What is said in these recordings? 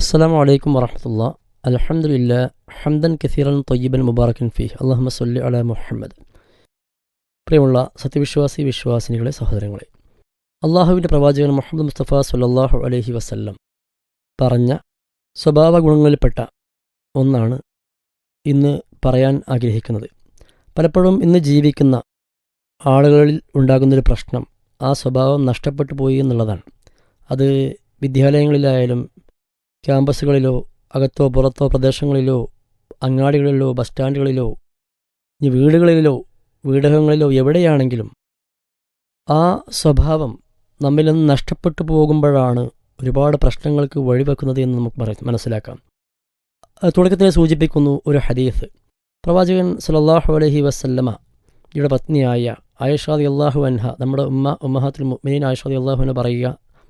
അസ്സാം വലൈക്കും വറഹമത്തുള്ള. അലഹമുല്ല ഹംദൻ കസീറൻ തൊയ്യബൻ മുബാറക്കൻ ഫി അള്ളാഹു സല്ലി അല മുഹമ്മദ്. പ്രിയമുള്ള സത്യവിശ്വാസി വിശ്വാസിനികളെ സഹോദരങ്ങളെ അള്ളാഹുവിന്റെ പ്രവാചകൻ മുഹമ്മദ് മുസ്തഫ സുല്ലാഹു അലഹി വസല്ലം പറഞ്ഞ സ്വഭാവ ഗുണങ്ങളിൽപ്പെട്ട ഒന്നാണ് ഇന്ന് പറയാൻ ആഗ്രഹിക്കുന്നത്. പലപ്പോഴും ഇന്ന് ജീവിക്കുന്ന ആളുകളിൽ ഉണ്ടാകുന്നൊരു പ്രശ്നം ആ സ്വഭാവം നഷ്ടപ്പെട്ടു പോയി എന്നുള്ളതാണ്. അത് വിദ്യാലയങ്ങളിലായാലും ക്യാമ്പസുകളിലോ അകത്തോ പുറത്തോ പ്രദേശങ്ങളിലോ അങ്ങാടികളിലോ ബസ് സ്റ്റാൻഡുകളിലോ ഇനി വീടുകളിലോ വീടകങ്ങളിലോ എവിടെയാണെങ്കിലും ആ സ്വഭാവം നമ്മിൽ നിന്ന് നഷ്ടപ്പെട്ടു പോകുമ്പോഴാണ് ഒരുപാട് പ്രശ്നങ്ങൾക്ക് വഴിവെക്കുന്നത് എന്ന് നമുക്ക് മനസ്സിലാക്കാം. തുടക്കത്തിൽ സൂചിപ്പിക്കുന്നു ഒരു ഹദീഫ് പ്രവാചകൻ സലല്ലാഹു അലഹി വസ്ല്ലമ പത്നിയായ ആയിഷാദി അള്ളാഹു അൻഹ നമ്മുടെ ഉമ്മ ഉമ്മഹത്തുൽ മുഅ്മിനീൻ ആയിഷാദി അള്ളാഹുവിനെ പറയുക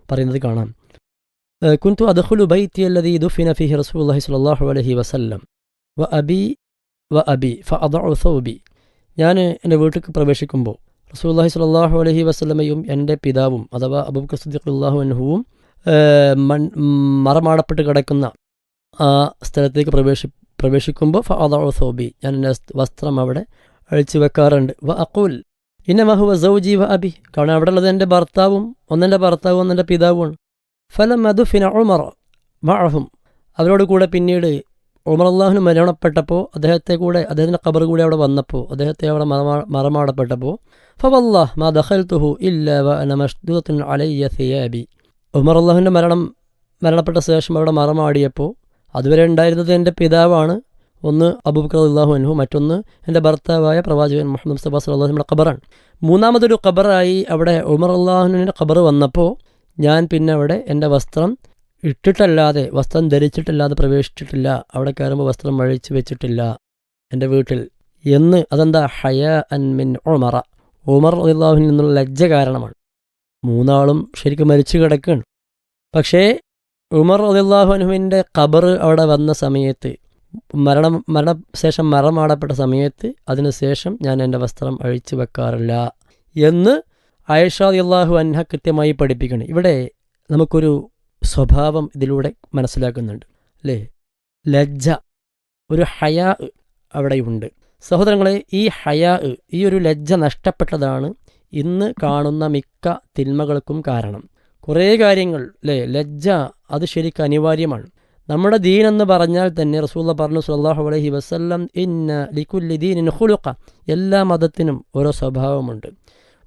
പറയുന്നത് കാണാം. كنت أدخل بيتي الذي دفن فيه رسول الله صلى الله عليه وسلم وأبي وأبي فأضع ثوبي ഞാൻ എൻ്റെ വീട്ടിൽ പ്രവേശിക്കുമ്പോൾ റസൂല്ലാഹി സ്വല്ലല്ലാഹു അലൈഹി വസല്ലമയും എൻ്റെ പിതാവും അഥവാ അബൂബക്കർ സിദ്ദീഖ് അള്ളാഹു അൻഹുവും മൺ മറമാടപ്പെട്ട് കിടക്കുന്ന ആ സ്ഥലത്തേക്ക് പ്രവേശി പ്രവേശിക്കുമ്പോൾ ഫഅദഉ സൗബി ഞാൻ എൻ്റെ വസ്ത്രം അവിടെ അഴിച്ചു വെക്കാറുണ്ട് വ അഖൂൽ ഇന്ന മഹുവ സൗജി വ അബി കാരണം അവിടെ ഉള്ളത് എൻ്റെ ഭർത്താവും ഒന്നെൻ്റെ ഭർത്താവും ഒന്നെൻ്റെ പിതാവുമാണ് ഫലം മധുഫിന ഉമർ മഅഹും അവരോട് കൂടെ പിന്നീട് ഉമർ അള്ളാഹുന് മരണപ്പെട്ടപ്പോൾ അദ്ദേഹത്തെ കൂടെ അദ്ദേഹത്തിന്റെ ഖബർ കൂടെ അവിടെ വന്നപ്പോൾ അദ്ദേഹത്തെ അവിടെ മറമാ മറമാടപ്പെട്ടപ്പോൾ ഫവല്ലാഹ് മാ ദഖൽതുഹു ഇല്ല വ അന മഷ്ദൂത്തുൻ അലയ്യ സിയാബി ഉമർ അള്ളാഹുവിന്റെ മരണം മരണപ്പെട്ട ശേഷം അവിടെ മറമാടിയപ്പോൾ അതുവരെ ഉണ്ടായിരുന്നത് എന്റെ പിതാവാണ്. ഒന്ന് അബൂബക്കർ അള്ളാഹു അൻഹു മറ്റൊന്ന് എന്റെ ഭർത്താവായ പ്രവാചകൻ മുഹമ്മദ് സബാസ് അള്ളാഹുവിന്റെ ഖബറാണ്. മൂന്നാമതൊരു ഖബറായി അവിടെ ഉമർ അള്ളാഹുവിന്റെ ഖബർ വന്നപ്പോൾ ഞാൻ പിന്നെ അവിടെ എന്റെ വസ്ത്രം ഇട്ടിട്ടല്ലാതെ വസ്ത്രം ധരിച്ചിട്ടല്ലാതെ പ്രവേശിച്ചിട്ടില്ല. അവിടെ കയറുമ്പോൾ വസ്ത്രം വഴിച്ചു വെച്ചിട്ടില്ല എന്റെ വീട്ടിൽ. എന്ന് അതെന്താ? ഹയ അൻ മിൻ ഉമറ. ഉമർ അള്ളാഹുവിൽ നിന്നുള്ള ലജ്ജ കാരണമാണ്. മൂന്നാളും ശരിക്കും മരിച്ചു കിടക്കുകയാണ്. പക്ഷേ ഉമർ അള്ളാഹുനുവിന്റെ ഖബർ അവിടെ വന്ന സമയത്ത് മരണം മരണശേഷം മറമാടപ്പെട്ട സമയത്ത് അതിനുശേഷം ഞാൻ എന്റെ വസ്ത്രം അഴിച്ചു വെക്കാറില്ല. എന്ന് ആയിഷാദി അള്ളാഹു അൻഹ കൃത്യമായി പഠിപ്പിക്കണം. ഇവിടെ നമുക്കൊരു സ്വഭാവം ഇതിലൂടെ മനസ്സിലാക്കുന്നുണ്ട്. അല്ലേ ലജ്ജ ഒരു ഹയാ അവിടെയുണ്ട്. സഹോദരങ്ങളെ ഈ ഹയാ ഈ ഒരു ലജ്ജ നഷ്ടപ്പെട്ടതാണ് ഇന്ന് കാണുന്ന മിക്ക തിന്മകൾക്കും കാരണം. കുറേ കാര്യങ്ങൾ അല്ലേ ലജ്ജ അത് ശരിക്കും അനിവാര്യമാണ്. നമ്മുടെ ദീൻ എന്ന് പറഞ്ഞാൽ തന്നെ റസൂള്ള പറഞ്ഞു സുല്ലാഹു അലഹി വസല്ലം ഇന്ന ലിക്കുല്ലി ദീനിൻ ഹുലുക്ക എല്ലാ മതത്തിനും ഓരോ സ്വഭാവമുണ്ട്.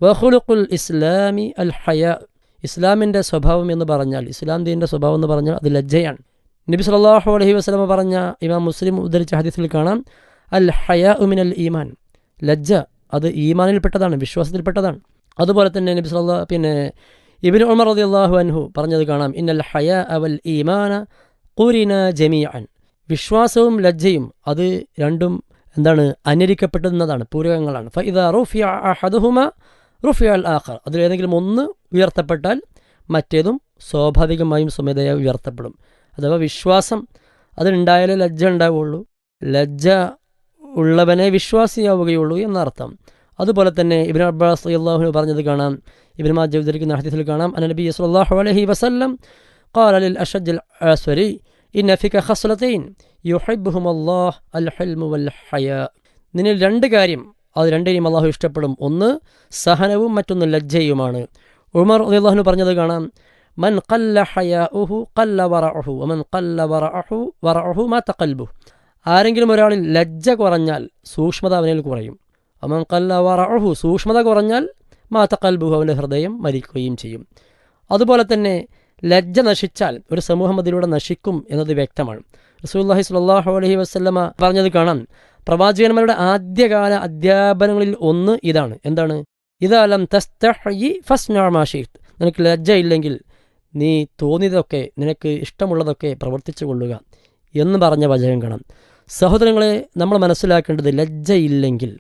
വഹുലുഖുൽ ഇസ്ലാമി അൽ ഹയ. ഇസ്ലാമിന്റെ സ്വഭാവം എന്ന് പറഞ്ഞാൽ ഇസ്ലാം ദീന്റെ സ്വഭാവം എന്ന് പറഞ്ഞാൽ അത് ലജ്ജയാണ്. നബി സല്ലാഹു അലഹി വസ്ലമ പറഞ്ഞ ഇമാം മുസ്ലിം ഉദ്ധരിച്ച ഹദീസിൽ കാണാം അൽ ഹയ ഉമിൻ അൽ ഈമാൻ. ലജ്ജ അത് ഈമാനിൽപ്പെട്ടതാണ് വിശ്വാസത്തിൽപ്പെട്ടതാണ്. അതുപോലെ തന്നെ നബി സല്ലാ പിന്നെ ഇബിൻ ഉമർ റതി അള്ളാഹു അൻഹു പറഞ്ഞത് കാണാം ഇന്നൽ ഹയ അവൽ ഈമാന കൂരിന ജമിയാൻ വിശ്വാസവും ലജ്ജയും അത് രണ്ടും എന്താണ് അനുകരിക്കപ്പെടുന്നതാണ് പൂരകങ്ങളാണ്. ഫ ഇതാ റുഫിയ റുഫിയ അൽ ആഖർ അതിലേതെങ്കിലും ഒന്ന് ഉയർത്തപ്പെട്ടാൽ മറ്റേതും സ്വാഭാവികമായും സ്വമേധയാ ഉയർത്തപ്പെടും അഥവാ വിശ്വാസം അതുണ്ടായാലേ ലജ്ജ ഉണ്ടാവുകയുള്ളൂ ലജ്ജ ഉള്ളവനെ വിശ്വാസിയാവുകയുള്ളൂ എന്നർത്ഥം അതുപോലെ തന്നെ ഇബിൻ അബ്ബാസ് അള്ളാഹുന് പറഞ്ഞത് കാണാം ഇബിൻ മാജ് ഉദ്ധരിക്കുന്ന ഹദീസിൽ കാണാം അനബി സല്ലല്ലാഹു അലൈഹി വസല്ലം قال للأشج الأسوري إن فيك خصلتين يحبهم الله الحلم والحياء നിന്നിൽ രണ്ട് കാര്യം അത് രണ്ടിനെയും അള്ളാഹു ഇഷ്ടപ്പെടും. ഒന്ന് സഹനവും മറ്റൊന്ന് ലജ്ജയുമാണ്. ഉമർ അള്ളാഹുന് പറഞ്ഞത് കാണാം. മൻ കല്ല ഹയാഉഹു കല്ല വറഅഹു മൻ കല്ല വറഅഹു വറഅഹു മാ തഖൽബു ആരെങ്കിലും ഒരാളിൽ ലജ്ജ കുറഞ്ഞാൽ സൂക്ഷ്മത അവനിൽ കുറയും. അമൻ കല്ല വറഹു സൂക്ഷ്മത കുറഞ്ഞാൽ മാ തഖൽബുഹു അവന്റെ ഹൃദയം മരിക്കുകയും ചെയ്യും. അതുപോലെ തന്നെ ലജ്ജ നശിച്ചാൽ ഒരു സമൂഹം അതിലൂടെ നശിക്കും എന്നത് വ്യക്തമാണ്. റസൂല്ലാഹി സ്വല്ലാഹു അലഹി വസ്ല്ലമ പറഞ്ഞത് കാണാം. പ്രവാചകന്മാരുടെ ആദ്യകാല അധ്യാപനങ്ങളിൽ ഒന്ന് ഇതാണ്. എന്താണ്? ഇതാലം തസ്തഹി ഫസ്നാമാഷീത്ത് നിനക്ക് ലജ്ജ ഇല്ലെങ്കിൽ നീ തോന്നിയതൊക്കെ നിനക്ക് ഇഷ്ടമുള്ളതൊക്കെ പ്രവർത്തിച്ചു കൊള്ളുക എന്ന് പറഞ്ഞ വചനം കാണാം. സഹോദരങ്ങളെ നമ്മൾ മനസ്സിലാക്കേണ്ടത് ലജ്ജയില്ലെങ്കിൽ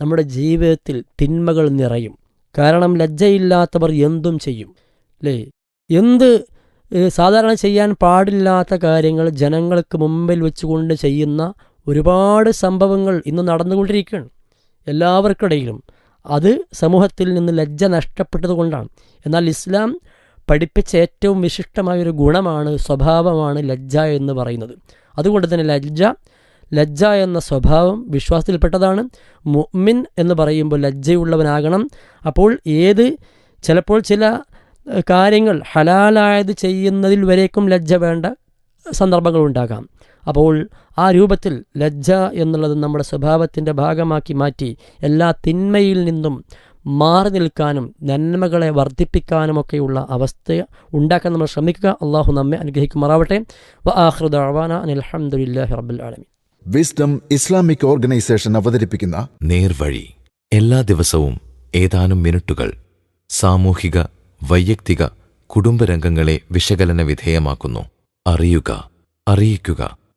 നമ്മുടെ ജീവിതത്തിൽ തിന്മകൾ നിറയും. കാരണം ലജ്ജയില്ലാത്തവർ എന്തും ചെയ്യും. അല്ലേ എന്ത് സാധാരണ ചെയ്യാൻ പാടില്ലാത്ത കാര്യങ്ങൾ ജനങ്ങൾക്ക് മുമ്പിൽ വെച്ചുകൊണ്ട് ചെയ്യുന്ന ഒരുപാട് സംഭവങ്ങൾ ഇന്ന് നടന്നുകൊണ്ടിരിക്കുകയാണ്. എല്ലാവർക്കിടയിലും അത് സമൂഹത്തിൽ നിന്ന് ലജ്ജ നഷ്ടപ്പെട്ടതുകൊണ്ടാണ്. എന്നാൽ ഇസ്ലാം പഠിപ്പിച്ച ഏറ്റവും വിശിഷ്ടമായൊരു ഗുണമാണ് സ്വഭാവമാണ് ലജ്ജ എന്ന് പറയുന്നത്. അതുകൊണ്ട് തന്നെ ലജ്ജ ലജ്ജ എന്ന സ്വഭാവം വിശ്വാസത്തിൽപ്പെട്ടതാണ്. മുഅ്മിൻ എന്ന് പറയുമ്പോൾ ലജ്ജയുള്ളവനാകണം. അപ്പോൾ ഏത് ചിലപ്പോൾ ചില കാര്യങ്ങൾ ഹലാലായത് ചെയ്യുന്നതിൽ വരേക്കും ലജ്ജ വേണ്ട സന്ദർഭങ്ങളുണ്ടാകാം. അപ്പോൾ ആ രൂപത്തിൽ ലജ്ജ എന്നുള്ളത് നമ്മുടെ സ്വഭാവത്തിന്റെ ഭാഗമാക്കി മാറ്റി എല്ലാ തിന്മയിൽ നിന്നും മാറി നിൽക്കാനും നന്മകളെ വർദ്ധിപ്പിക്കാനുമൊക്കെയുള്ള അവസ്ഥ ഉണ്ടാക്കാൻ നമ്മൾ ശ്രമിക്കുക. അള്ളാഹു നമ്മെ അനുഗ്രഹിക്കുമാറാവട്ടെ. വിസ്ഡം ഇസ്ലാമിക് ഓർഗനൈസേഷൻ അവതരിപ്പിക്കുന്ന നേർവഴി. എല്ലാ ദിവസവും ഏതാനും മിനിറ്റുകൾ സാമൂഹിക വൈയക്തിക കുടുംബരംഗങ്ങളെ വിശകലന വിധേയമാക്കുന്നു. അറിയുക അറിയിക്കുക.